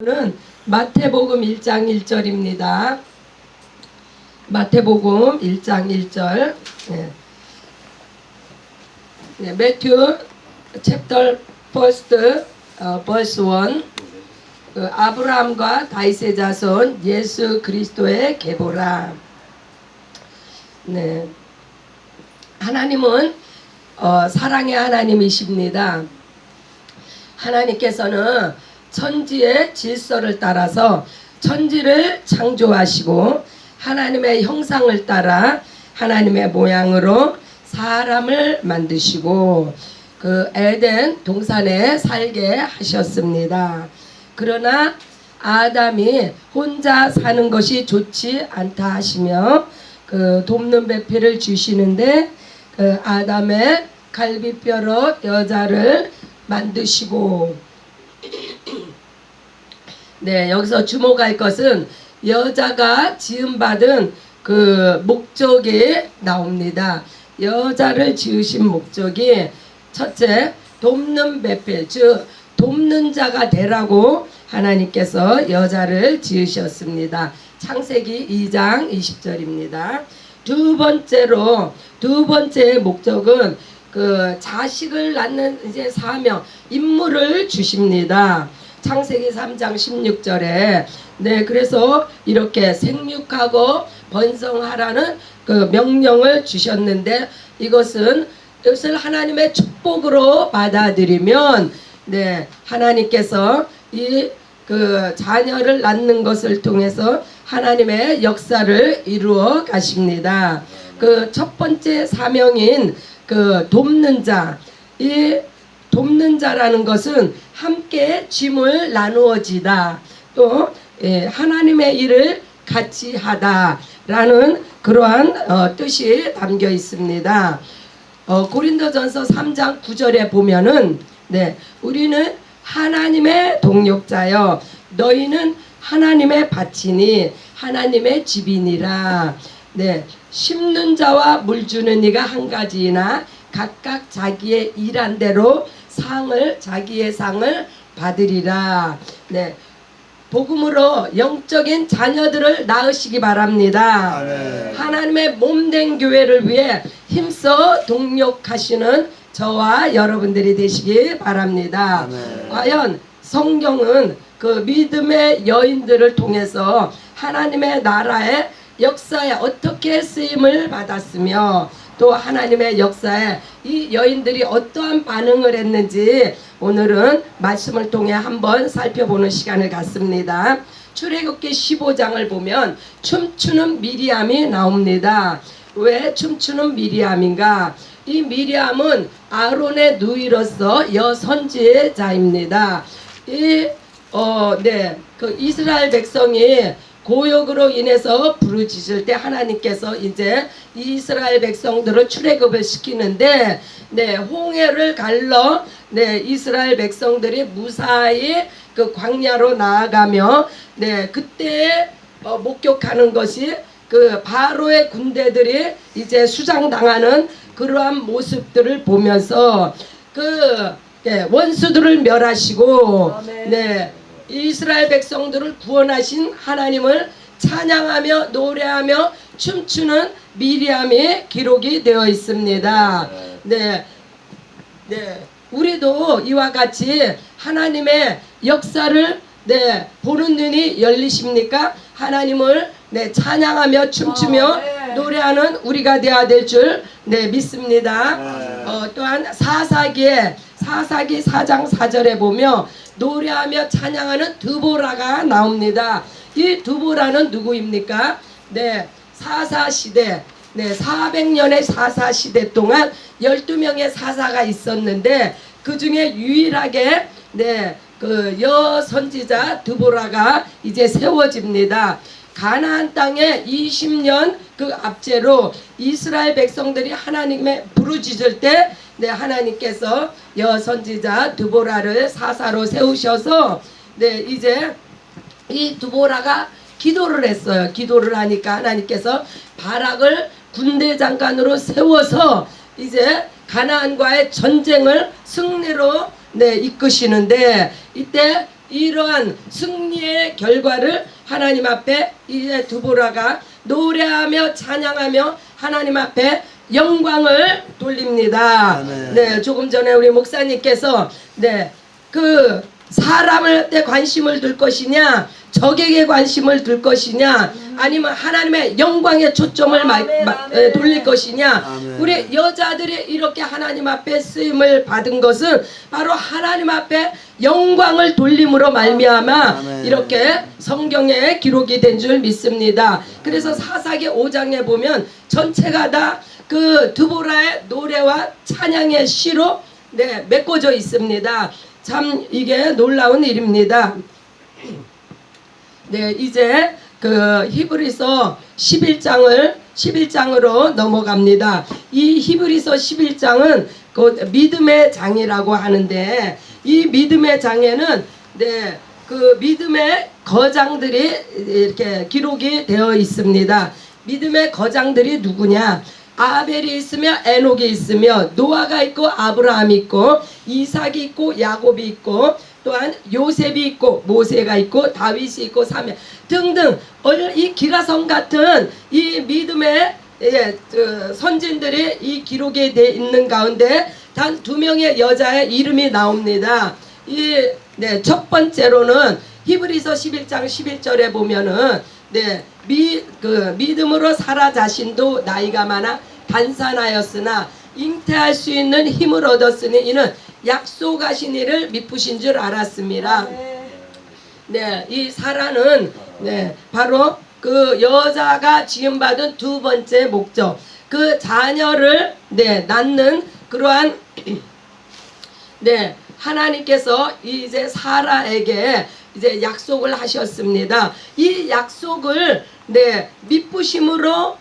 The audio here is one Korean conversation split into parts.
는 마태복음 1장 1절입니다. 마태복음 1장 1절. 네. 네, 매튜 챕터 퍼스트 어, 버스 1. 그 아브라함과 다윗의 자손 예수 그리스도의 계보라. 네. 하나님은 어, 사랑의 하나님이십니다. 하나님께서는 천지의 질서를 따라서 천지를 창조하시고 하나님의 형상을 따라 하나님의 모양으로 사람을 만드시고 그 에덴 동산에 살게 하셨습니다. 그러나 아담이 혼자 사는 것이 좋지 않다 하시며 그 돕는 배필을 주시는데 그 아담의 갈비뼈로 여자를 만드시고 네, 여기서 주목할 것은 여자가 지음받은 그 목적이 나옵니다. 여자를 지으신 목적이 첫째, 돕는 배필, 즉 돕는 자가 되라고 하나님께서 여자를 지으셨습니다. 창세기 2장 20절입니다. 두 번째로 두 번째 목적은 그 자식을 낳는 이제 사명 임무를 주십니다. 창세기 3장 16절에 네 그래서 이렇게 생육하고 번성하라는 그 명령을 주셨는데 이것은 이것을 하나님의 축복으로 받아들이면 네 하나님께서 이 그 자녀를 낳는 것을 통해서 하나님의 역사를 이루어 가십니다. 그 첫 번째 사명인 그 돕는 자, 이 돕는 자라는 것은 함께 짐을 나누어지다. 또 예, 하나님의 일을 같이 하다라는 그러한 어, 뜻이 담겨 있습니다. 어, 고린도전서 3장 9절에 보면은 네, 우리는 하나님의 동력자여 너희는 하나님의 밭이니 하나님의 집이니라. 네, 심는 자와 물 주는 이가 한 가지이나 각각 자기의 일한 대로 상을 자기의 상을 받으리라. 네. 복음으로 영적인 자녀들을 낳으시기 바랍니다. 아멘. 하나님의 몸된 교회를 위해 힘써 동력하시는 저와 여러분들이 되시기 바랍니다. 아멘. 과연 성경은 그 믿음의 여인들을 통해서 하나님의 나라의 역사에 어떻게 쓰임을 받았으며 또 하나님의 역사에 이 여인들이 어떠한 반응을 했는지 오늘은 말씀을 통해 한번 살펴보는 시간을 갖습니다. 출애굽기 15장을 보면 춤추는 미리암이 나옵니다. 왜 춤추는 미리암인가? 이 미리암은 아론의 누이로서 여선지자입니다. 이 어, 네. 그 이스라엘 백성이 고역으로 인해서 부르짖을 때 하나님께서 이제 이스라엘 백성들을 출애굽을 시키는데 네, 홍해를 갈러 네, 이스라엘 백성들이 무사히 그 광야로 나아가며 네, 그때 어, 목격하는 것이 그 바로의 군대들이 이제 수장당하는 그러한 모습들을 보면서 그 예, 원수들을 멸하시고 아멘. 네 이스라엘 백성들을 구원하신 하나님을 찬양하며 노래하며 춤추는 미리암의 기록이 되어 있습니다. 네, 네, 우리도 이와 같이 하나님의 역사를 네 보는 눈이 열리십니까? 하나님을 네 찬양하며 춤추며 아, 네. 노래하는 우리가 되어야 될 줄 네 믿습니다. 네. 어, 또한 사사기에 사사기 4장 4절에 보며 노래하며 찬양하는 드보라가 나옵니다. 이 드보라는 누구입니까? 네, 사사 시대. 네, 400년의 사사 시대 동안 12명의 사사가 있었는데 그 중에 유일하게 네, 그 여선지자 드보라가 이제 세워집니다. 가나안 땅에 20년 그 압제로 이스라엘 백성들이 하나님의 부르짖을 때 네, 하나님께서 여 선지자 드보라를 사사로 세우셔서 네, 이제 이 두보라가 기도를 했어요. 기도를 하니까 하나님께서 바락을 군대 장관으로 세워서 이제 가나안과의 전쟁을 승리로 네, 이끄시는데 이때 이러한 승리의 결과를 하나님 앞에 이제 두보라가 노래하며 찬양하며 하나님 앞에 영광을 돌립니다. 아멘. 네, 조금 전에 우리 목사님께서 네, 그 사람을 때 관심을 둘 것이냐, 적에게 관심을 둘 것이냐, 아니면 하나님의 영광에 초점을 마- 마-. 에, 돌릴 것이냐. 우리 여자들이 이렇게 하나님 앞에 쓰임을 받은 것은 바로 하나님 앞에 영광을 돌림으로 말미암아. 이렇게 성경에 기록이 된 줄 믿습니다. 그래서 사사기 5장에 보면 전체가 다 그 드보라의 노래와 찬양의 시로 네, 메꿔져 있습니다. 참 이게 놀라운 일입니다. 네, 이제 그 히브리서 11장을 11장으로 넘어갑니다. 이 히브리서 11장은 그 믿음의 장이라고 하는데 이 믿음의 장에는 네, 그 믿음의 거장들이 이렇게 기록이 되어 있습니다. 믿음의 거장들이 누구냐? 아벨이 있으며 에녹이 있으며 노아가 있고 아브라함이 있고 이삭이 있고 야곱이 있고 또한 요셉이 있고 모세가 있고 다윗이 있고 사면 등등 얼- 이 기라성 같은 이 믿음의 예, 그 선진들이 이 기록에 돼 있는 가운데 단 두 명의 여자의 이름이 나옵니다. 이 네, 첫 번째로는 히브리서 11장 11절에 보면은 네, 미, 그 믿음으로 사라 자신도 나이가 많아 단산하였으나 잉태할 수 있는 힘을 얻었으니 이는 약속하신 이를 미쁘신 줄 알았습니다. 네, 이 사라는 네, 바로 그 여자가 지음받은 두 번째 목적. 그 자녀를 네, 낳는 그러한 네, 하나님께서 이제 사라에게 이제 약속을 하셨습니다. 이 약속을 네, 미쁘심으로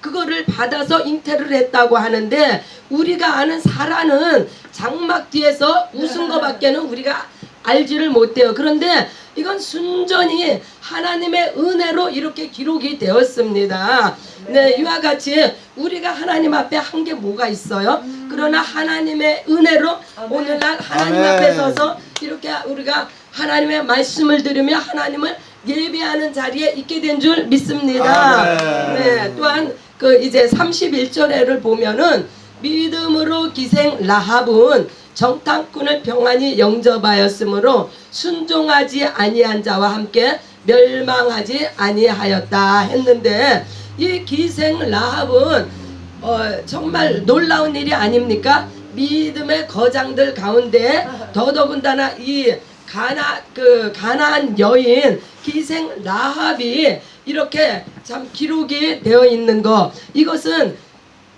그거를 받아서 잉태를 했다고 하는데 우리가 아는 사라는 장막 뒤에서 웃은 것밖에는 우리가 알지를 못해요. 그런데 이건 순전히 하나님의 은혜로 이렇게 기록이 되었습니다. 네, 이와 같이 우리가 하나님 앞에 한 게 뭐가 있어요? 그러나 하나님의 은혜로 오늘날 하나님 아멘. 앞에 서서 이렇게 우리가 하나님의 말씀을 들으며 하나님을 예배하는 자리에 있게 된 줄 믿습니다. 아멘. 네, 또한 그 이제 31절에를 보면은 믿음으로 기생 라합은 정탐꾼을 평안히 영접하였으므로 순종하지 아니한 자와 함께 멸망하지 아니하였다 했는데 이 기생 라합은 어, 정말 놀라운 일이 아닙니까? 믿음의 거장들 가운데 더더군다나 이 가나 그 가나안 여인 기생 라합이 이렇게 참 기록이 되어 있는 거 이것은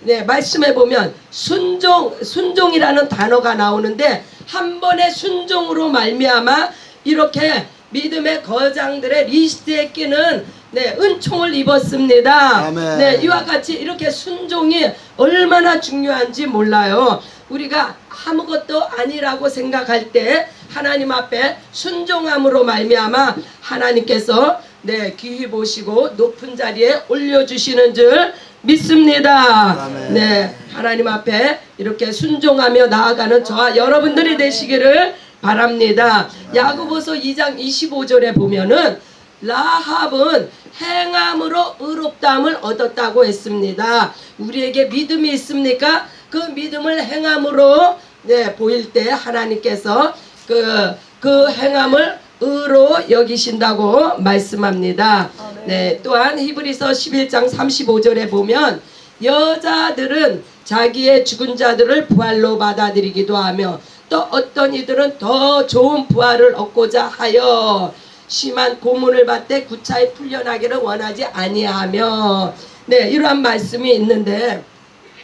네 말씀해 보면 순종 순종이라는 단어가 나오는데 한 번의 순종으로 말미암아 이렇게 믿음의 거장들의 리스트에 끼는 네 은총을 입었습니다. 아멘. 네 이와 같이 이렇게 순종이 얼마나 중요한지 몰라요. 우리가 아무것도 아니라고 생각할 때 하나님 앞에 순종함으로 말미암아 하나님께서 네 귀히 보시고 높은 자리에 올려 주시는 줄 믿습니다. 아멘. 네 하나님 앞에 이렇게 순종하며 나아가는 저와 여러분들이 되시기를 바랍니다. 야고보서 2장 25절에 보면은 라합은 행함으로 의롭다함을 얻었다고 했습니다. 우리에게 믿음이 있습니까? 그 믿음을 행함으로 네, 보일 때 하나님께서 그, 그 행함을 의로 여기신다고 말씀합니다. 네, 또한 히브리서 11장 35절에 보면 여자들은 자기의 죽은 자들을 부활로 받아들이기도 하며 또 어떤 이들은 더 좋은 부활을 얻고자 하여 심한 고문을 받되 구차히 풀려나기를 원하지 아니하며 네 이러한 말씀이 있는데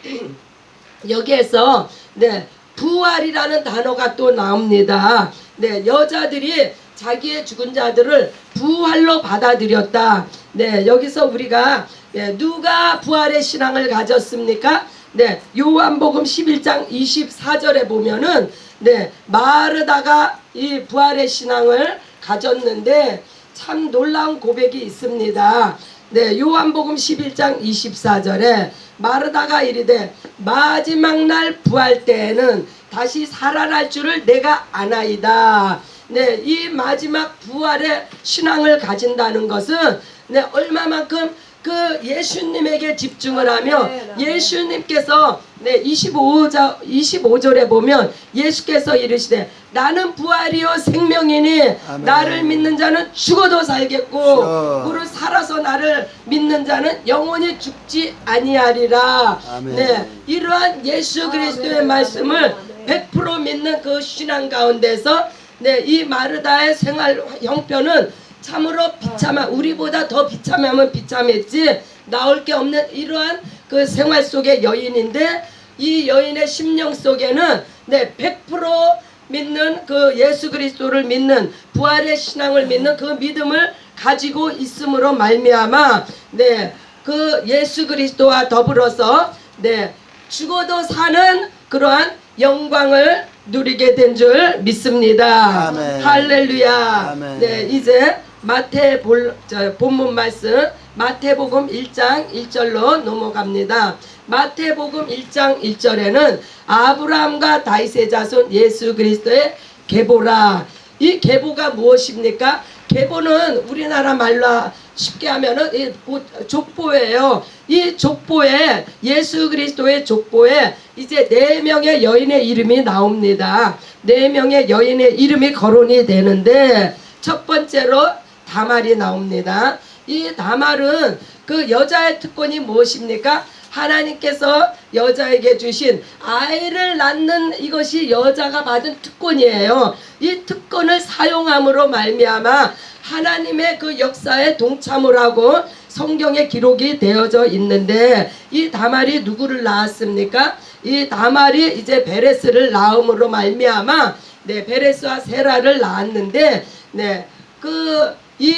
여기에서 네 부활이라는 단어가 또 나옵니다. 네 여자들이 자기의 죽은 자들을 부활로 받아들였다. 네 여기서 우리가 네, 누가 부활의 신앙을 가졌습니까? 네 요한복음 11장 24절에 보면은 네 마르다가 이 부활의 신앙을 가졌는데 참 놀라운 고백이 있습니다. 네, 요한복음 11장 24절에 마르다가 이르되 마지막 날 부활 때에는 다시 살아날 줄을 내가 아나이다. 네, 이 마지막 부활의 신앙을 가진다는 것은 네, 얼마만큼 그 예수님에게 집중을 하며 아멘, 아멘. 예수님께서 네, 25절, 25절에 보면 예수께서 이르시되 나는 부활이요 생명이니 아멘. 나를 믿는 자는 죽어도 살겠고. 무릇 살아서 나를 믿는 자는 영원히 죽지 아니하리라. 아멘. 네, 이러한 예수 그리스도의 아멘, 말씀을 아멘. 100% 믿는 그 신앙 가운데서 네, 이 마르다의 생활 형편은 참으로 비참한 우리보다 더 비참하면 비참했지 나올 게 없는 이러한 그 생활 속의 여인인데 이 여인의 심령 속에는 네, 100% 믿는 그 예수 그리스도를 믿는 부활의 신앙을 믿는 그 믿음을 가지고 있음으로 말미암아 네, 그 예수 그리스도와 더불어서 네, 죽어도 사는 그러한 영광을 누리게 된 줄 믿습니다. 아멘. 할렐루야. 아멘. 네, 이제 마태 볼, 저, 본문 말씀 마태복음 1장 1절로 넘어갑니다. 마태복음 1장 1절에는 아브라함과 다윗의 자손 예수 그리스도의 계보라. 이 계보가 무엇입니까? 계보는 우리나라 말로 쉽게 하면은 이곧 족보예요. 이 족보에 예수 그리스도의 족보에 이제 네 명의 여인의 이름이 나옵니다. 네 명의 여인의 이름이 거론이 되는데 첫 번째로 다말이 나옵니다. 이 다말은 그 여자의 특권이 무엇입니까? 하나님께서 여자에게 주신 아이를 낳는 이것이 여자가 받은 특권이에요. 이 특권을 사용함으로 말미암아 하나님의 그 역사에 동참을 하고 성경에 기록이 되어져 있는데 이 다말이 누구를 낳았습니까? 이 다말이 이제 베레스를 낳음으로 말미암아 네 베레스와 세라를 낳았는데 네그 이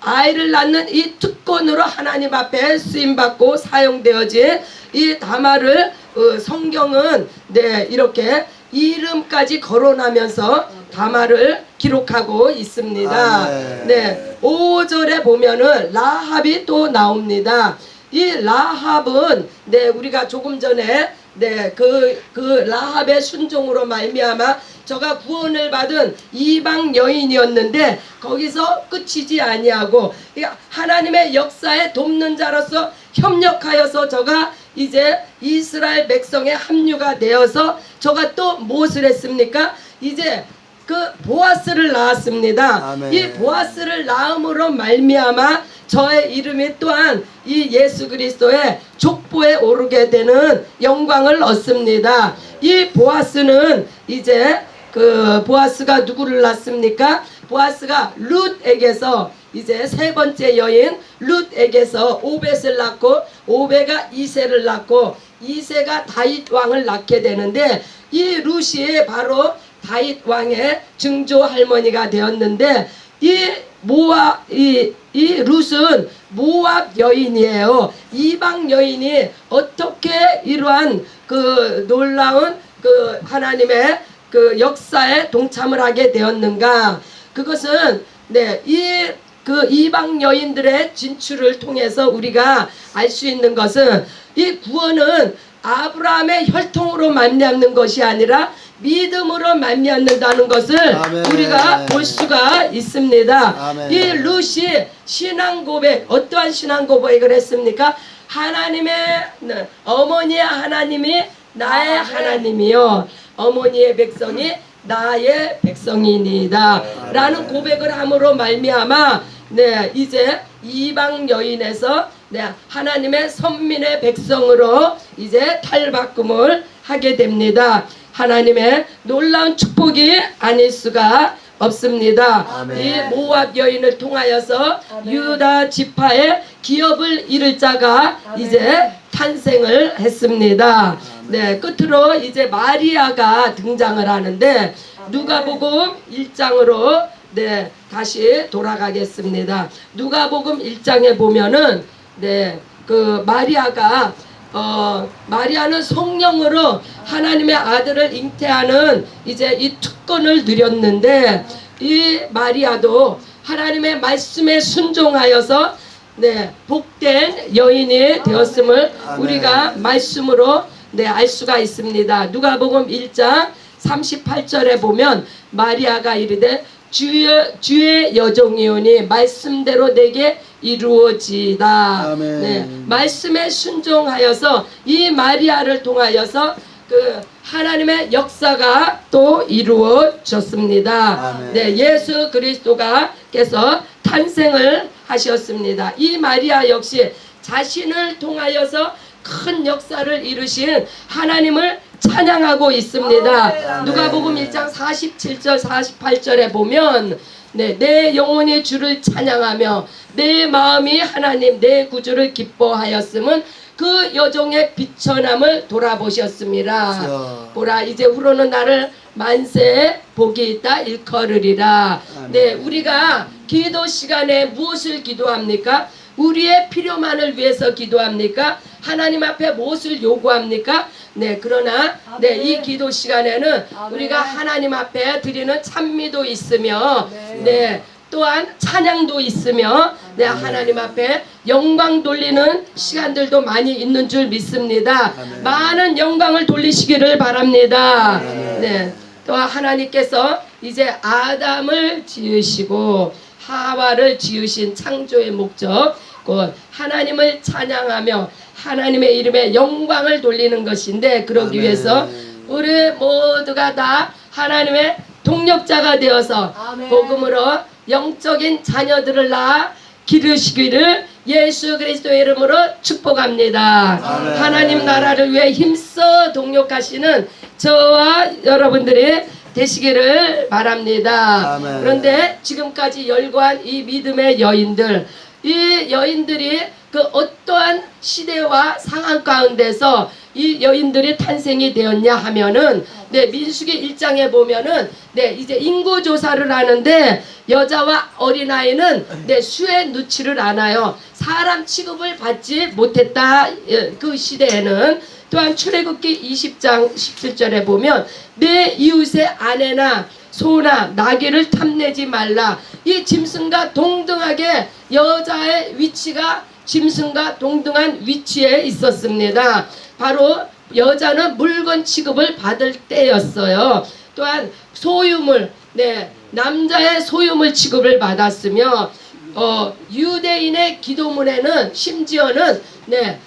아이를 낳는 이 특권으로 하나님 앞에 쓰임 받고 사용되어진 이 다말을 어, 성경은 네 이렇게 이름까지 거론하면서 다말을 기록하고 있습니다. 네, 5절에 보면은 라합이 또 나옵니다. 이 라합은 네 우리가 조금 전에 네 그 그 라합의 순종으로 말미암아 저가 구원을 받은 이방 여인이었는데 거기서 끝이지 아니하고 이 하나님의 역사에 돕는 자로서 협력하여서 저가 이제 이스라엘 백성의 합류가 되어서 저가 또 무엇을 했습니까? 이제 그 보아스를 낳았습니다. 아멘. 이 보아스를 낳음으로 말미암아 저의 이름이 또한 이 예수 그리스도의 족보에 오르게 되는 영광을 얻습니다. 이 보아스는 이제 그 보아스가 누구를 낳습니까? 보아스가 룻에게서 이제 세 번째 여인 룻에게서 오벳을 낳고 오베가 이세를 낳고 이세가 다윗 왕을 낳게 되는데 이 룻이 바로 다윗 왕의 증조 할머니가 되었는데 이 모압 이, 이 룻은 모압 여인이에요. 이방 여인이 어떻게 이러한 그 놀라운 그 하나님의 그 역사에 동참을 하게 되었는가? 그것은 네, 이 그 이방 여인들의 진출을 통해서 우리가 알 수 있는 것은 이 구원은 아브라함의 혈통으로 말미암는 것이 아니라 믿음으로 말미암는다는 것을 아멘. 우리가 볼 수가 있습니다. 아멘. 이 룻이 신앙 고백 어떠한 신앙 고백을 했습니까? 하나님의 네, 어머니의 하나님이 나의 하나님이요 어머니의 백성이 나의 백성이니이다 라는 고백을 함으로 말미암아 네 이제 이방 여인에서 네 하나님의 선민의 백성으로 이제 탈바꿈을 하게 됩니다 하나님의 놀라운 축복이 아닐 수가 없습니다 아멘. 이 모압 여인을 통하여서 아멘. 유다 지파의 기업을 이룰 자가 아멘. 이제 탄생을 했습니다. 네, 끝으로 이제 마리아가 등장을 하는데 누가복음 1장으로 네, 다시 돌아가겠습니다. 누가복음 1장에 보면은 네, 그 마리아가 어, 마리아는 성령으로 하나님의 아들을 잉태하는 이제 이 특권을 누렸는데 이 마리아도 하나님의 말씀에 순종하여서 네, 복된 여인이 되었음을. 우리가 말씀으로 네, 알 수가 있습니다. 누가복음 1장 38절에 보면 마리아가 이르되 주의, 주의 여종이오니 말씀대로 내게 이루어지다. 아멘. 네, 말씀에 순종하여서 이 마리아를 통하여서 그 하나님의 역사가 또 이루어졌습니다. 아멘. 네, 예수 그리스도가께서 탄생을 하셨습니다. 이 마리아 역시 자신을 통하여서 큰 역사를 이루신 하나님을 찬양하고 있습니다. 아멘. 누가복음 1장 47절 48절에 보면 네, 내 영혼이 주를 찬양하며 내 마음이 하나님 내 구주를 기뻐하였음은 그 여종의 비천함을 돌아보셨습니다. 그렇죠. 보라 이제 후로는 나를 만세 복이 있다 일컬으리라. 네, 우리가 기도 시간에 무엇을 기도합니까? 우리의 필요만을 위해서 기도합니까? 하나님 앞에 무엇을 요구합니까? 네, 그러나 네, 이 기도 시간에는 우리가 하나님 앞에 드리는 찬미도 있으며 네, 또한 찬양도 있으며 네, 하나님 앞에 영광 돌리는 시간들도 많이 있는 줄 믿습니다. 아멘. 많은 영광을 돌리시기를 바랍니다. 아멘. 네. 또 하나님께서 이제 아담을 지으시고 하와를 지으신 창조의 목적 곧 하나님을 찬양하며 하나님의 이름에 영광을 돌리는 것인데 그러기 아멘. 위해서 우리 모두가 다 하나님의 동력자가 되어서 아멘. 복음으로 영적인 자녀들을 낳아 기르시기를 예수 그리스도의 이름으로 축복합니다. 아멘. 하나님 나라를 위해 힘써 동력하시는 저와 여러분들이 되시기를 바랍니다. 아멘. 그런데 지금까지 열거한 이 믿음의 여인들, 이 여인들이 그 어떠한 시대와 상황 가운데서 이 여인들이 탄생이 되었냐 하면은 네 민수기 1장에 보면은 네 이제 인구 조사를 하는데 여자와 어린아이는 네 수에 넣지를 않아요. 사람 취급을 받지 못했다 예, 그 시대에는 또한 출애굽기 20장 17절에 보면 내 이웃의 아내나 소나 나귀를 탐내지 말라. 이 짐승과 동등하게 여자의 위치가 짐승과 동등한 위치에 있었습니다. 바로 여자는 물건 취급을 받을 때였어요. 또한 소유물, 네, 남자의 소유물 취급을 받았으며, 어, 유대인의 기도문에는 심지어는, 네,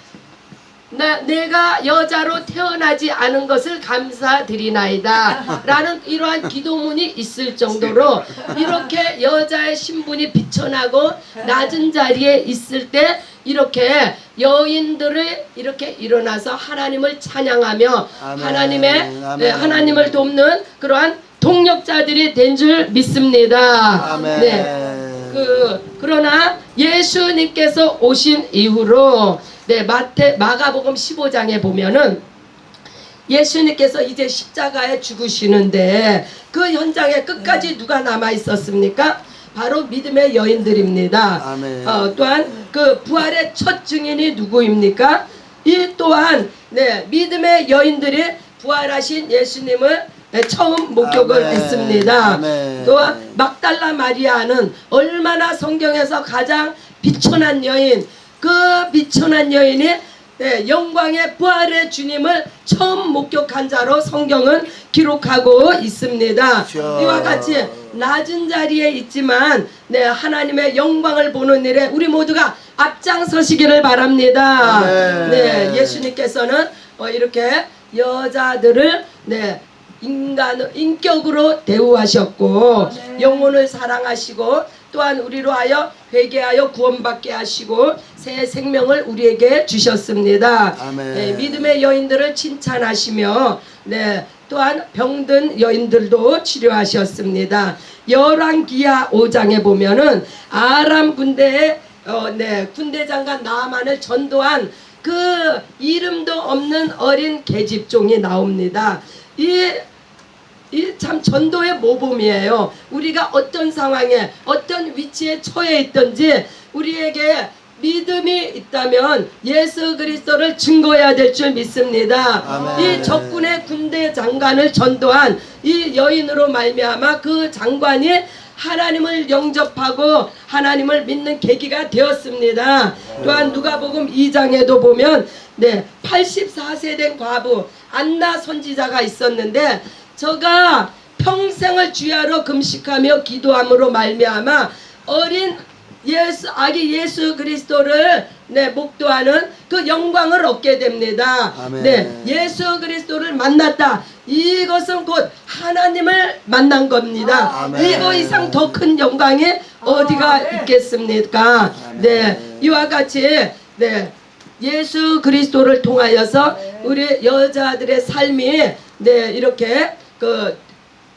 나, 내가 여자로 태어나지 않은 것을 감사드리나이다. 라는 이러한 기도문이 있을 정도로 이렇게 여자의 신분이 비천하고 낮은 자리에 있을 때 이렇게 여인들을 이렇게 일어나서 하나님을 찬양하며 아멘. 하나님의 아멘. 네, 하나님을 돕는 그러한 동력자들이 된 줄 믿습니다. 아멘. 네. 그 그러나 예수님께서 오신 이후로 네 마태 마가복음 15장에 보면은 예수님께서 이제 십자가에 죽으시는데 그 현장에 끝까지 누가 남아 있었습니까? 바로 믿음의 여인들입니다. 어, 또한 그 부활의 첫 증인이 누구입니까? 이 또한 네 믿음의 여인들이 부활하신 예수님을 네, 처음 목격을 아멘. 했습니다. 아멘. 또한 막달라 마리아는 얼마나 성경에서 가장 비천한 여인, 그 비천한 여인이 네, 영광의 부활의 주님을 처음 목격한 자로 성경은 기록하고 있습니다. 그렇죠. 이와 같이 낮은 자리에 있지만 네, 하나님의 영광을 보는 일에 우리 모두가 앞장서시기를 바랍니다. 네, 예수님께서는 어, 이렇게 여자들을 네, 인간 인격으로 대우하셨고 영혼을 사랑하시고 또한 우리로 하여 회개하여 구원받게 하시고 새 생명을 우리에게 주셨습니다. 아멘. 네, 믿음의 여인들을 칭찬하시며 네, 또한 병든 여인들도 치료하셨습니다. 열왕기하 5장에 보면은 아람 군대의 어, 네, 군대 장관 나만을 전도한 그 이름도 없는 어린 계집종이 나옵니다. 이이 참 전도의 모범이에요. 우리가 어떤 상황에 어떤 위치에 처해 있든지 우리에게 믿음이 있다면 예수 그리스도를 증거해야 될 줄 믿습니다. 아멘. 이 적군의 군대 장관을 전도한 이 여인으로 말미암아 그 장관이 하나님을 영접하고 하나님을 믿는 계기가 되었습니다. 또한 누가복음 2장에도 보면 네 84세 된 과부 안나 선지자가 있었는데 저가 평생을 주야로 금식하며 기도함으로 말미암아 어린 예수 아기 예수 그리스도를 네 목도하는 그 영광을 얻게 됩니다. 아멘. 네 예수 그리스도를 만났다. 이것은 곧 하나님을 만난 겁니다. 아멘. 이거 이상 더 큰 영광이 어디가 아, 네. 있겠습니까? 아멘. 네 이와 같이 네 예수 그리스도를 통하여서 네. 우리 여자들의 삶이 네 이렇게 그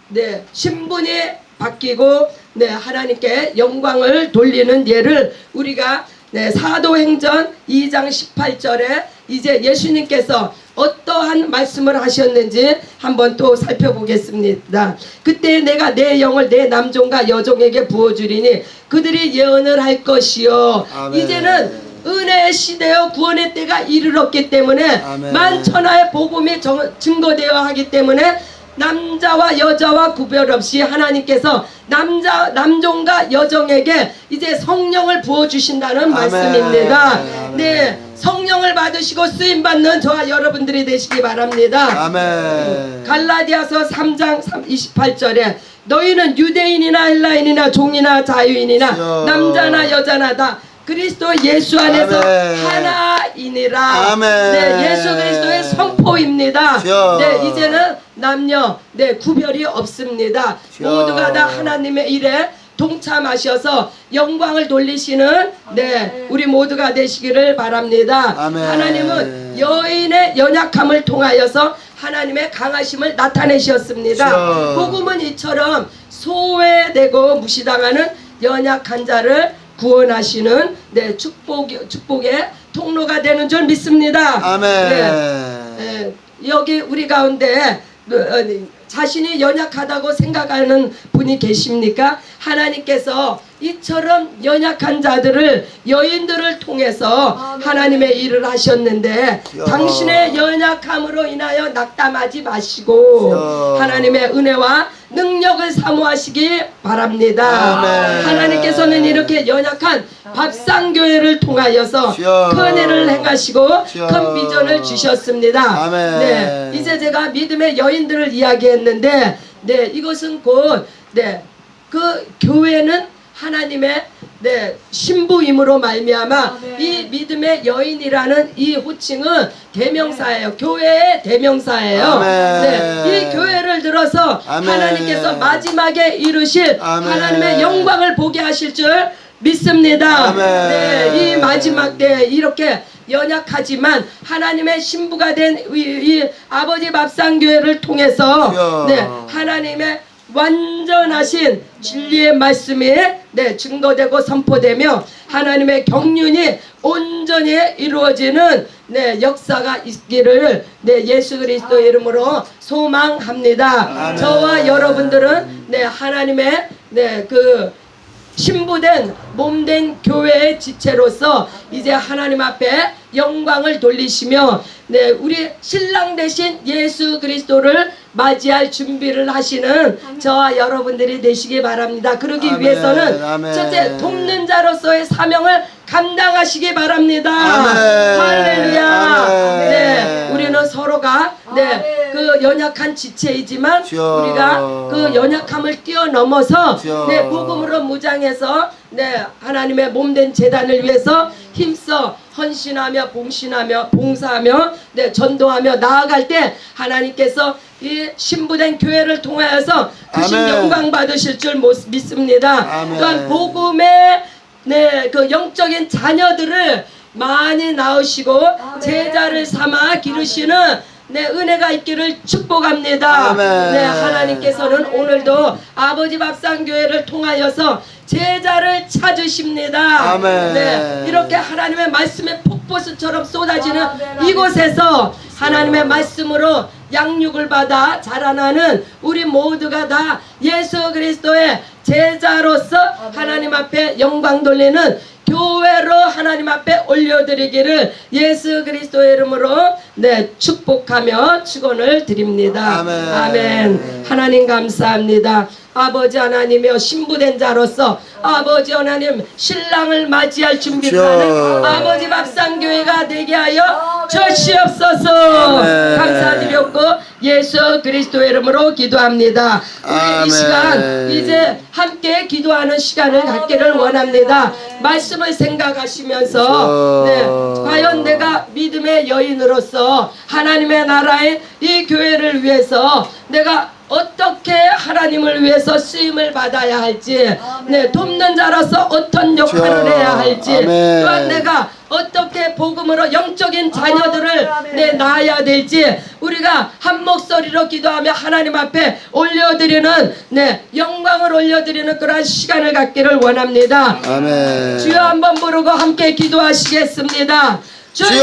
네, 신분이 바뀌고 네, 하나님께 영광을 돌리는 예를 우리가 네, 사도행전 2장 18절에 이제 예수님께서 어떠한 말씀을 하셨는지 한번 또 살펴보겠습니다. 그때 내가 내 영을 내 남종과 여종에게 부어주리니 그들이 예언을 할 것이요. 아멘. 이제는 은혜의 시대여 구원의 때가 이르렀기 때문에. 만천하의 복음이 정- 증거되어 하기 때문에 남자와 여자와 구별 없이 하나님께서 남자 남종과 여정에게 이제 성령을 부어 주신다는. 말씀입니다. 아멘. 네, 성령을 받으시고 쓰임 받는 저와 여러분들이 되시기 바랍니다. 아멘. 갈라디아서 3장 28절에 너희는 유대인이나 헬라인이나 종이나 자유인이나. 남자나 여자나 다 그리스도 예수 안에서 아멘. 하나이니라. 아멘. 네, 예수 그리스도의 선포입니다. 주여. 네, 이제는 남녀 네 구별이 없습니다. 주여. 모두가 다 하나님의 일에 동참하셔서 영광을 돌리시는 네 우리 모두가 되시기를 바랍니다. 아멘. 하나님은 여인의 연약함을 통하여서 하나님의 강하심을 나타내셨습니다. 주여. 복음은 이처럼 소외되고 무시당하는 연약한 자를 구원하시는 네 축복 축복의 통로가 되는 줄 믿습니다. 아멘. 네. 예, 여기 우리 가운데 어, 어, 자신이 연약하다고 생각하는 분이 계십니까? 하나님께서 이처럼 연약한 자들을 여인들을 통해서 아멘. 하나님의 일을 하셨는데 야. 당신의 연약함으로 인하여 낙담하지 마시고 야. 하나님의 은혜와 능력을 사모하시기 바랍니다. 아멘. 하나님께서는 이렇게 연약한 밥상교회를 통하여서 야. 큰 은혜를 행하시고 야. 큰 비전을 주셨습니다. 아멘. 네, 이제 제가 믿음의 여인들을 이야기했는데, 네, 이것은 곧, 네, 그 교회는 하나님의 네 신부임으로 말미암아 아멘. 이 믿음의 여인이라는 이 호칭은 대명사예요. 교회의 대명사예요. 아멘. 네, 이 교회를 들어서 아멘. 하나님께서 마지막에 이루실 아멘. 하나님의 영광을 보게 하실 줄 믿습니다. 아멘. 네, 이 마지막 때 이렇게 연약하지만 하나님의 신부가 된 이, 이 아버지 밥상 교회를 통해서 주여. 네, 하나님의 완전하신 진리의 말씀이 네, 증거되고 선포되며 하나님의 경륜이 온전히 이루어지는 네, 역사가 있기를 네, 예수 그리스도 이름으로 소망합니다. 아멘. 저와 여러분들은 네, 하나님의 네, 그 신부된 몸된 교회의 지체로서 이제 하나님 앞에 영광을 돌리시며 네 우리 신랑 대신 예수 그리스도를 맞이할 준비를 하시는 저와 여러분들이 되시기 바랍니다. 그러기 아멘, 위해서는 아멘. 첫째 돕는 자로서의 사명을 감당하시기 바랍니다. 아멘. 할렐루야. 아멘. 네 우리는 서로가 네. 그 연약한 지체이지만 주여. 우리가 그 연약함을 뛰어넘어서 주여. 네 복음으로 무장해서 네 하나님의 몸된 재단을 위해서 힘써 헌신하며 봉신하며 봉사하며 네 전도하며 나아갈 때 하나님께서 이 신부된 교회를 통하여서 아멘. 영광 받으실 줄 못- 믿습니다. 아멘. 또한 복음의 네 그 영적인 자녀들을 많이 낳으시고 아멘. 제자를 삼아 기르시는 네 은혜가 있기를 축복합니다. 아멘. 네 하나님께서는 오늘도 아버지 밥상교회를 통하여서 제자를 찾으십니다. 아멘. 네 이렇게 하나님의 말씀의 폭포수처럼 쏟아지는 아멘. 이곳에서 하나님의 말씀으로 양육을 받아 자라나는 우리 모두가 다 예수 그리스도의 제자로서 하나님 앞에 영광 돌리는 교회로 하나님 앞에 올려드리기를 예수 그리스도의 이름으로 네 축복하며 축원을 드립니다. 아멘. 아멘. 하나님 감사합니다. 아버지 하나님이여 신부된 자로서 아버지 하나님 신랑을 맞이할 준비를 하는 주여. 아버지 밥상교회가 되게 하여 주시옵소서. 아멘. 감사드렸고 예수 그리스도의 이름으로 기도합니다. 우리. 이 시간 이제 함께 기도하는 시간을 갖기를 원합니다. 말씀을 생각하시면서 네, 과연 내가 믿음의 여인으로서 하나님의 나라의 이 교회를 위해서 내가 어떻게 하나님을 위해서 쓰임을 받아야 할지 네, 돕는 자로서 어떤 역할을 주여. 해야 할지 아멘. 또한 내가 어떻게 복음으로 영적인 자녀들을 내 낳아야 될지 우리가 한 목소리로 기도하며 하나님 앞에 올려드리는 네 영광을 올려드리는 그러한 시간을 갖기를 원합니다. 아멘. 주여 한번 부르고 함께 기도하시겠습니다. 주 주여